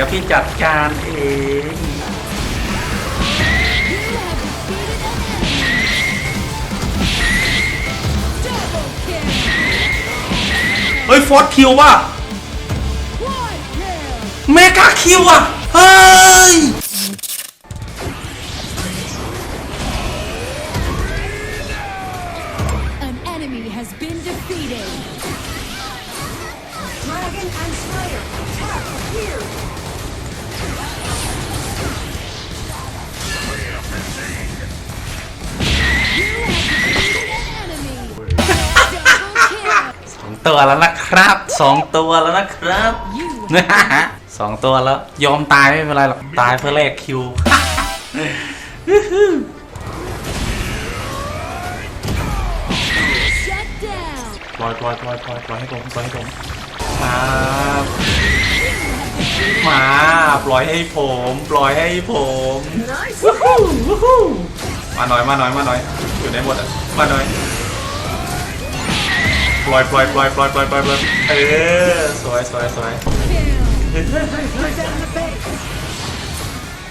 ดี๋ยวพี่จัดการเอง Double kill. เฮ้ยฟอสคิวว่ะ Quad kill. เมกาคิวอะ เฮ้ย An enemy has been defeated. Dragon and Slayer attack here. สองตัวแล้วนะครับสองตัวแล้วนะครับสองตัวแล้วยอมตายไม่เป็นไรหรอกตายเพื่อแลกคิวปล่อยปล่อยปล่อยปล่อยปล่อยให้ผมปล่อยให้ผมมา มาปล่อยให้ผมปล่อยให้ผม Nice. วู้ฮู้วู้ฮู้มาหน่อยมาหน่อยมาหน่อยอยู่ในหมดอะมาหน่อยปล่อยปล่อยปล่อยปล่อยปล่อยปล่อยปล่อยเออสวยสวยสวย Kill. Defend the base.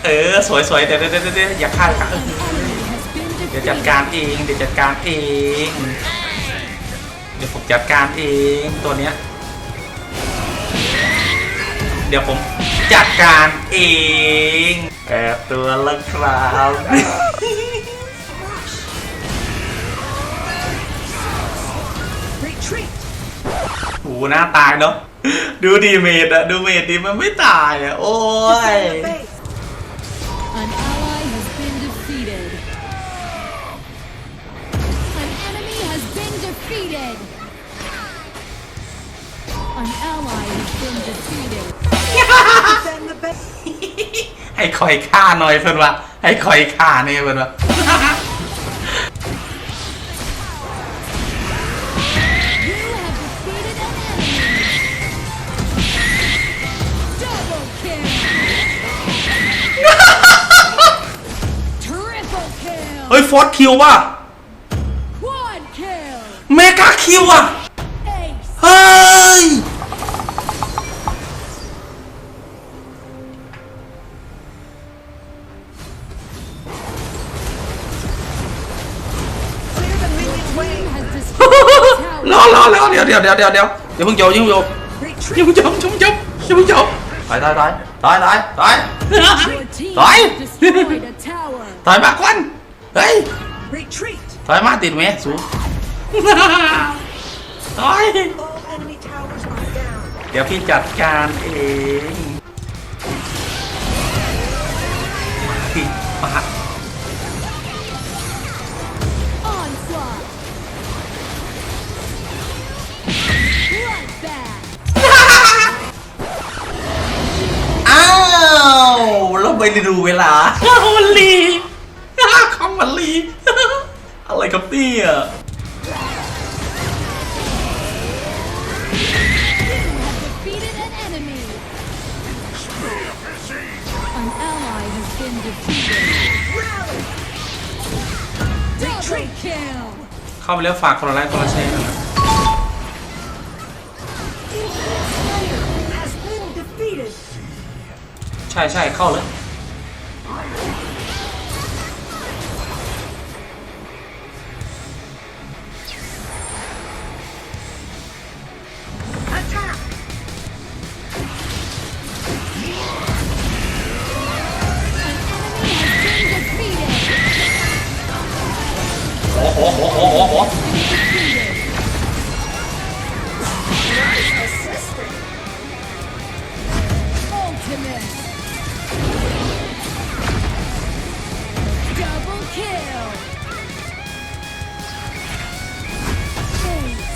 เออสวยสวยเดี๋ยวเดี๋ยวเดี๋ยวเดี๋ยวอย่าฆ่าอย่าฆ่า An enemy has been เดี๋ยวจัด defeated. การเองเดี๋ยวจัดการเองเดี๋ยวผมจัดการเองตัวเนี้ย เดี๋ยวผมจัดการเองแปดตัวแล้วครับ Retreat. หูหน้าตายเนาะดูดีเมดอะดูเมดดีมันไม่ตายอะโอ้ย Defend the base. An ally has been defeated. An enemy has been defeated. An ally has been defeated. Defend the base. ให้คอยฆ่าหน่อยเพื่อนวะให้คอยฆ่าเนี่ยเพื่อนวะ You have defeated an enemy. Double kill. Triple kill. เฮ้ยฟอสคิวว่ะ Quad kill. เมกาคิวอะ Ace. เฮ้ย อรอรอเดี๋ยวเดี๋ยวเดี๋ยวเดี๋ยวเดี๋ยวอย่าเพิ่งโยนอย่าเพิ่งโยน Retreat. อย่าเพิ่งโยนอย่าเพิ่งโยนอย่าเพิ่งโยนตายตายตายตายตายตาย Your team Thôi. has destroyed a tower. ถอยมาควันเฮ้ย Retreat. ถอยมาติดไหมสูถอยเดี๋ยวพี่จัดการเองมาพี่มาก ไมดูเวลาข้ามันลีข้ามันลีอะไรครับเนี่ยเข้าไปแล้วฝากคนละไลค์คนละแชร์นะใช่ใช่เข้าเลย kill. Ace.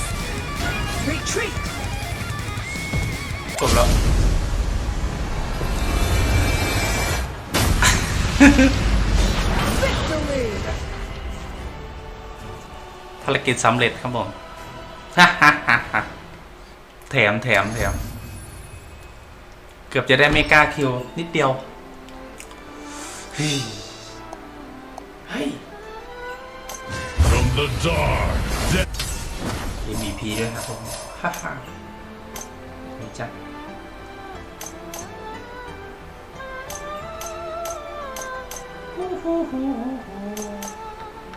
Retreat. จบแล้ว Victory. ภารกิจสำเร็จครับผม แถมแถมแถม เกือบจะได้ไม่กล้าคิว นิดเดียวเฮ้ย The dark. ABP ด้วยครับผม ฮ่าฮ่าไม่จับฮู้ฮู้ฮู้ฮู้